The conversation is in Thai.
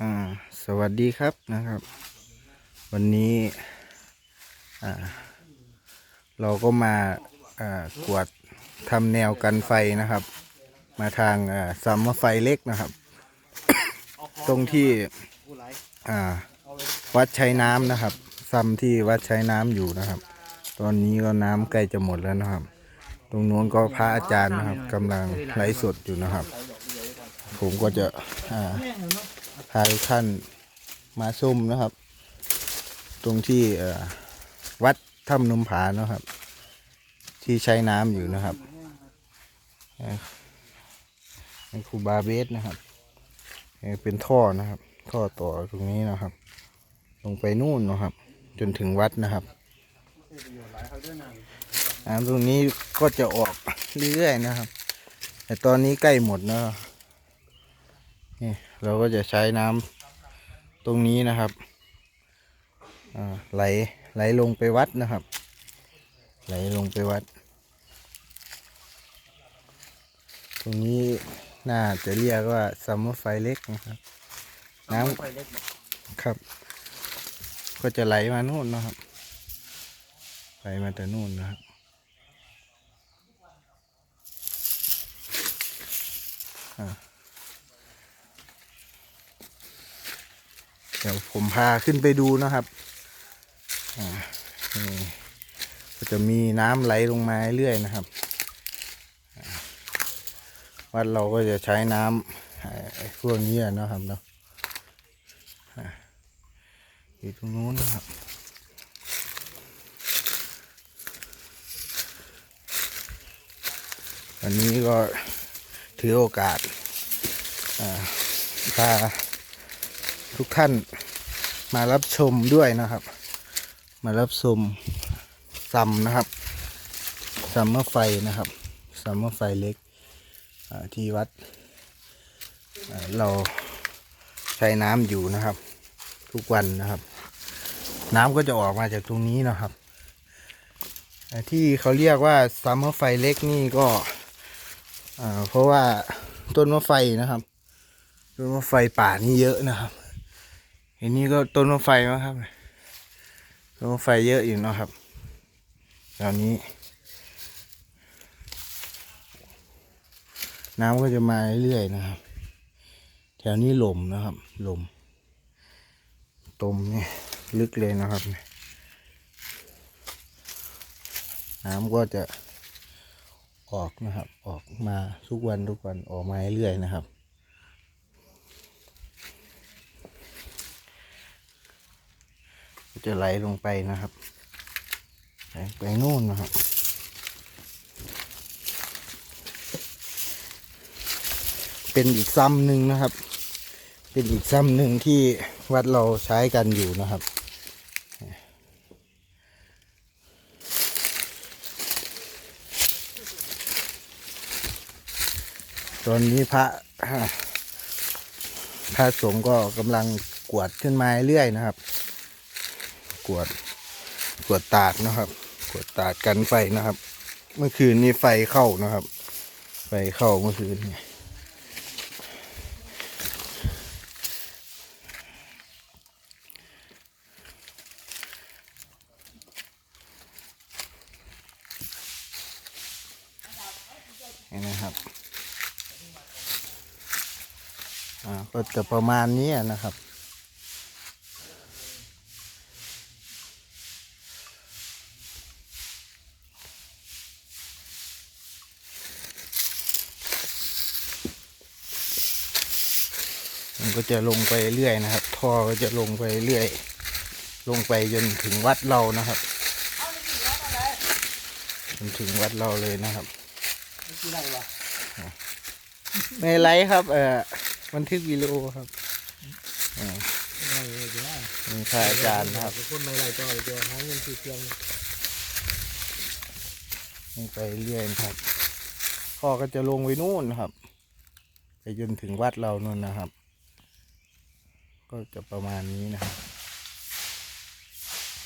อ่าสวัสดีครับนะครับ วันนี้อ่าเราก็มาอ่ากวดทำแนวกันไฟนะครับ มาทางอ่าซัมเมอร์ไฟเล็กนะครับ ตรงที่อ่าวัดใช้น้ำนะครับซัมที่วัดใช้น้ำอยู่นะครับ ตอนนี้ก็น้ำใกล้จะหมดแล้วนะครับ ตรงโน้นก็พระอาจารย์นะครับกำลังไลฟ์สดอยู่นะครับ ผมก็จะอ่า พาทุกท่านมาชมนะครับ ตรงที่วัดถ้ำนมผานะครับ ที่ใช้น้ำอยู่นะครับเอ่อเป็นครูบาเบสนะครับเอ่อเป็นท่อนะครับ ท่อต่อตรงนี้นะครับ ลงไปนู่นนะครับ จนถึงวัดนะครับน้ำตรงนี้ก็จะออกเรื่อยๆนะครับ แต่ตอนนี้ใกล้หมดนะครับ นี่เราก็จะใช้น้ำตรงนี้นะครับไหลไหลลงไปวัดนะครับ ไหลลงไปวัด ตรงนี้น่าจะเรียกว่าซัมเมอร์ไฟเล็กนะครับ น้ำครับ ก็จะไหลมานู่นนะครับ ไหลมาแต่นู่นนะครับอ่า เดี๋ยวผมพาขึ้นไปดูนะครับก็จะมีน้ำไหลลงมาเรื่อยนะครับ วัดเราก็จะใช้น้ำไอ้ไอ้พวกนี้นะครับเนาะอยู่ตรงนู้นนะครับวันนี้ก็ถือโอกาสพา ทุกท่านมารับชมด้วยนะครับ มารับชมซัมนะครับซัมเมอร์ไฟนะครับซัมเมอร์ไฟเล็กที่วัดเราใช้น้ำอยู่นะครับ ทุกวันนะครับ น้ำก็จะออกมาจากตรงนี้นะครับ ที่เขาเรียกว่าซัมเมอร์ไฟเล็กนี่ก็เพราะว่าต้นมะไฟนะครับต้นมะไฟป่านี่เยอะนะครับ เห็นนี่ก็ต้นมะไฟมั้งครับต้นมะไฟเยอะอยู่นะครับแถวนี้ น้ำก็จะมาเรื่อยๆนะครับ แถวนี้ล่มนะครับล่มตมเนี่ยลึกเลยนะครับ น้ำก็จะออกนะครับ ออกมาทุกวันทุกวันออกมาเรื่อยๆนะครับ จะไหลลงไปนะครับไหลไปนู่นนะครับ เป็นอีกซ้ำหนึ่งนะครับ เป็นอีกซ้ำหนึ่งที่วัดเราใช้กันอยู่นะครับตอนนี้พระพระสงฆ์ก็กำลังกวดขึ้นมาเรื่อยนะครับ กวดกวดตาดนะครับ กวดตาดกันไฟนะครับ เมื่อคืนนี้ไฟเข้านะครับ ไฟเข้าเมื่อคืนนี้นี่นะครับ อ่า ก็จะประมาณนี้นะครับ มันก็จะลงไปเรื่อยนะครับ ท่อก็จะลงไปเรื่อย ลงไปจนถึงวัดเรานะครับจนถึงวัดเราเลยนะครับไม่ไรครับ เออบันทึกวิดีโอครับอ่านี่พระอาจารย์นะครับคนไม่ไรก็จะหาเงินซื้อเครื่องลงไปเรื่อยนะครับท่อก็จะลงไปนู่นนะครับ ไปจนถึงวัดเรานู่นนะครับ ก็จะประมาณนี้นะครับ